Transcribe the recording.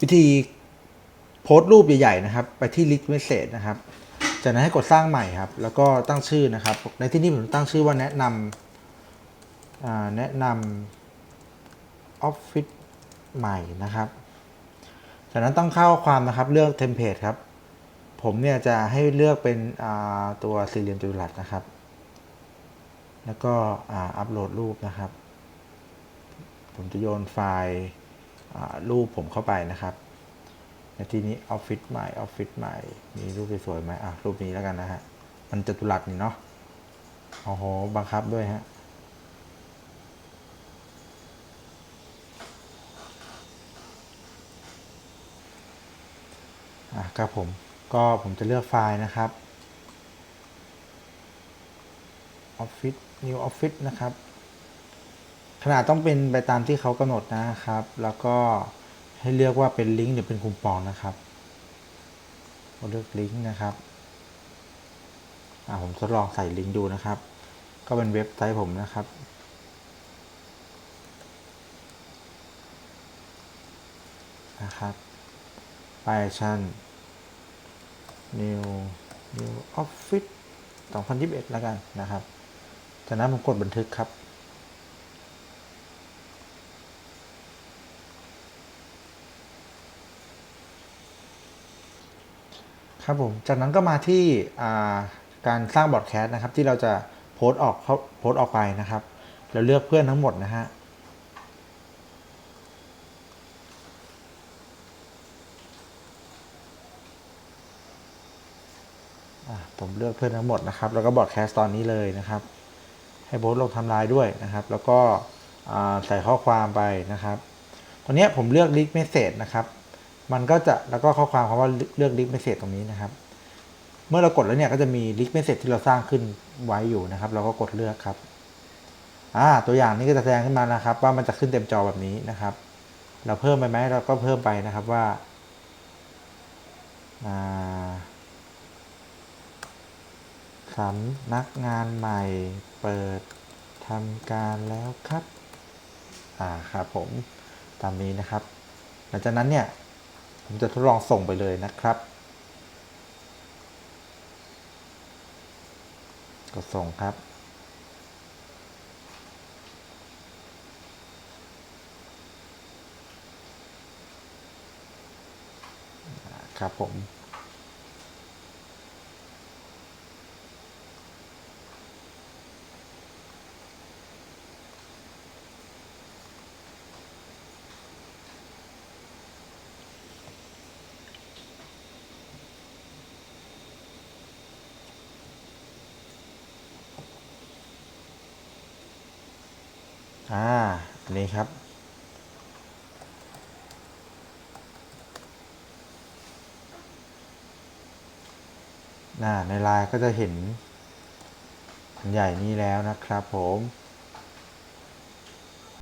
วิธีโพสต์รูปใหญ่ๆนะครับ ไปที่ list message นะครับ จากนั้นให้กดสร้างใหม่ครับ แล้วก็ตั้งชื่อนะครับ ในที่นี้ผมตั้งชื่อว่าแนะนำแนะนำออฟฟิศใหม่นะครับ จากนั้นต้องเข้าความนะครับเลือกเทมเพลตครับ ผมเนี่ยจะให้เลือกเป็นตัวสี่เหลี่ยมจัตุรัสนะครับ แล้วก็อัปโหลดรูปนะครับ ผมจะโยนไฟล์ รูปผมเข้าไปนะครับ ในที่นี้ออฟฟิศใหม่ออฟฟิศใหม่ มีรูปสวยๆไหมอะรูปนี้แล้วกันนะฮะ มันจัตุรัสนี่เนาะโอ้โหบังคับด้วยฮะอะครับผมก็ผมจะเลือกไฟล์นะครับ Office New Office นะครับ ขนาดต้องเป็นไปตามที่เขากำหนดนะครับ แล้วก็ให้เลือกว่าเป็นลิงก์หรือเป็นคูปองนะครับก็เลือกลิงก์นะครับอ่าผมทดลองใส่ลิงก์ดูนะครับ ก็เป็นเว็บไซต์ผมนะครับนะครับไปชั้น New New Office 2021 แล้วกันนะครับ จากนั้นผมกดบันทึกครับ ครับผม จากนั้นก็มาที่าการสร้างบอร์ดแคสต์นะครับ ที่เราจะโพสต์ออกโพสต์ออกไปนะครับ เราเลือกเพื่อนทั้งหมดนะฮะผมเลือกเพื่อนทั้งหมดนะครับ แล้วก็บอร์ดแคสต์ตอนนี้เลยนะครับ ให้โพสต์ลงทำลายด้วยนะครับ แล้วก็ใส่ข้อความไปนะครับตรงเนี้ผมเลือกลิงก์เมสเซจนะครับ มันก็จะแล้วก็ข้อความคำว่าเลือกลิก์เมสเซจตรงนี้นะครับ เมื่อเรากดแล้วเนี่ยก็จะมีลิก์เมสเซจที่เราสร้างขึ้นไว้อยู่นะครับ เราก็กดเลือกครับอ่าตัวอย่างนี้ก็จะแสดงขึ้นมานะครับ ว่ามันจะขึ้นเต็มจอแบบนี้นะครับ เราเพิ่มไปไหมเราก็เพิ่มไปนะครับว่าอ่าสำนักงานใหม่เปิดทำการแล้วครับ อ่าครับผมตามนี้นะครับ หลังจากนั้นเนี่ย ผมจะทดลองส่งไปเลยนะครับ ก็ส่งครับ ครับผม อ่าอันนี้ครับน่าในไลน์ก็จะเห็นอันใหญ่นี้แล้วนะครับผม